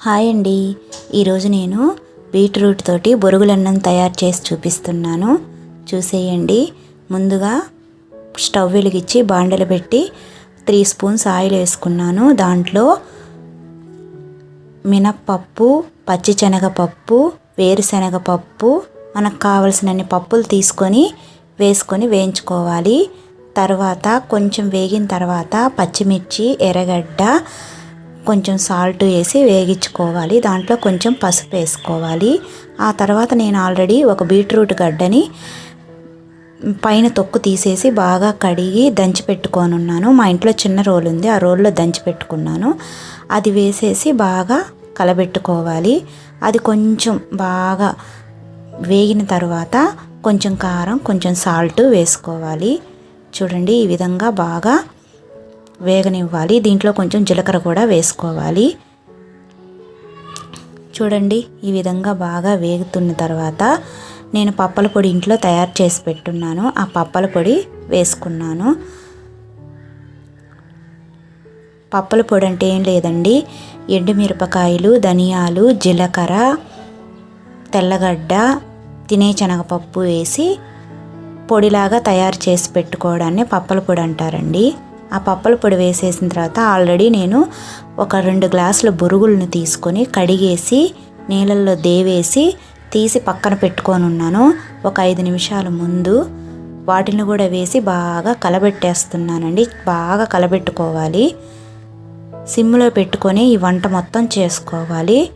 Hi అండి. ఈరోజు నేను బీట్రూట్ తోటి బొరుగులన్నం తయారు చేసి చూపిస్తున్నాను. చూసేయండి. ముందుగా స్టవ్ వెలిగించి బాండలు పెట్టి త్రీ స్పూన్స్ ఆయిల్ వేసుకున్నాను. దాంట్లో మినప్పప్పు పచ్చిశనగపప్పు వేరుశనగపప్పు మనకు కావలసినన్ని పప్పులు తీసుకొని వేసుకొని వేయించుకోవాలి. తర్వాత కొంచెం వేగిన తర్వాత పచ్చిమిర్చి ఎర్రగడ్డ కొంచెం సాల్ట్ వేసి వేగించుకోవాలి. దాంట్లో కొంచెం పసుపు వేసుకోవాలి. ఆ తర్వాత నేను ఆల్రెడీ ఒక బీట్రూట్ గడ్డని పైన తొక్కు తీసేసి బాగా కడిగి దంచి పెట్టుకొని ఉన్నాను మా ఇంట్లో చిన్న రోలు ఉంది. ఆ రోల్లో దంచి పెట్టుకున్నాను. అది వేసేసి బాగా కలబెట్టుకోవాలి. అది కొంచెం బాగా వేగిన తర్వాత కొంచెం కారం కొంచెం సాల్ట్ వేసుకోవాలి. చూడండి ఈ విధంగా బాగా వేగనివ్వాలి. దీంట్లో కొంచెం జీలకర్ర కూడా వేసుకోవాలి. చూడండి ఈ విధంగా బాగా వేగుతున్న తర్వాత నేను పప్పల పొడి ఇంట్లో తయారు చేసి పెట్టున్నాను. ఆ పప్పల పొడి వేసుకున్నాను. పప్పల పొడి అంటే ఏం లేదండి. ఎండుమిరపకాయలు ధనియాలు జీలకర్ర తెల్లగడ్డ తినే శనగపప్పు వేసి పొడిలాగా తయారు చేసి పెట్టుకోవడాన్ని పప్పల పొడి అంటారండి. ఆ పప్పల పొడి వేసేసిన తర్వాత ఆల్రెడీ నేను ఒక రెండు గ్లాసుల బురుగులను తీసుకొని కడిగేసి నీళ్ళల్లో దేవేసి తీసి పక్కన పెట్టుకొని ఉన్నాను. ఒక ఐదు నిమిషాల ముందు వాటిని కూడా వేసి బాగా కలబెట్టేస్తున్నానండి. బాగా కలబెట్టుకోవాలి. సిమ్లో పెట్టుకొని ఈ వంట మొత్తం చేసుకోవాలి.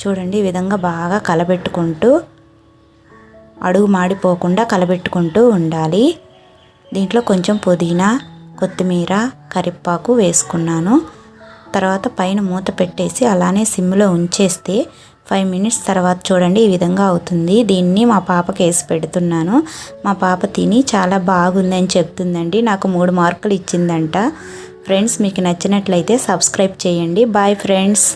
చూడండి ఈ విధంగా బాగా కలబెట్టుకుంటూ అడుగు మాడిపోకుండా కలబెట్టుకుంటూ ఉండాలి. దీంట్లో కొంచెం పుదీనా కొత్తిమీర కరివేపాకు వేసుకున్నాను. తర్వాత పైన మూత పెట్టేసి అలానే సిమ్లో ఉంచేస్తే ఫైవ్ మినిట్స్ తర్వాత చూడండి ఈ విధంగా అవుతుంది. దీన్ని మా పాపకి వేసి పెడుతున్నాను. మా పాప తిని చాలా బాగుందని చెప్తుందండి. నాకు మూడు మార్కులు ఇచ్చిందంట. ఫ్రెండ్స్ మీకు నచ్చినట్లయితే సబ్స్క్రైబ్ చేయండి. Bye friends.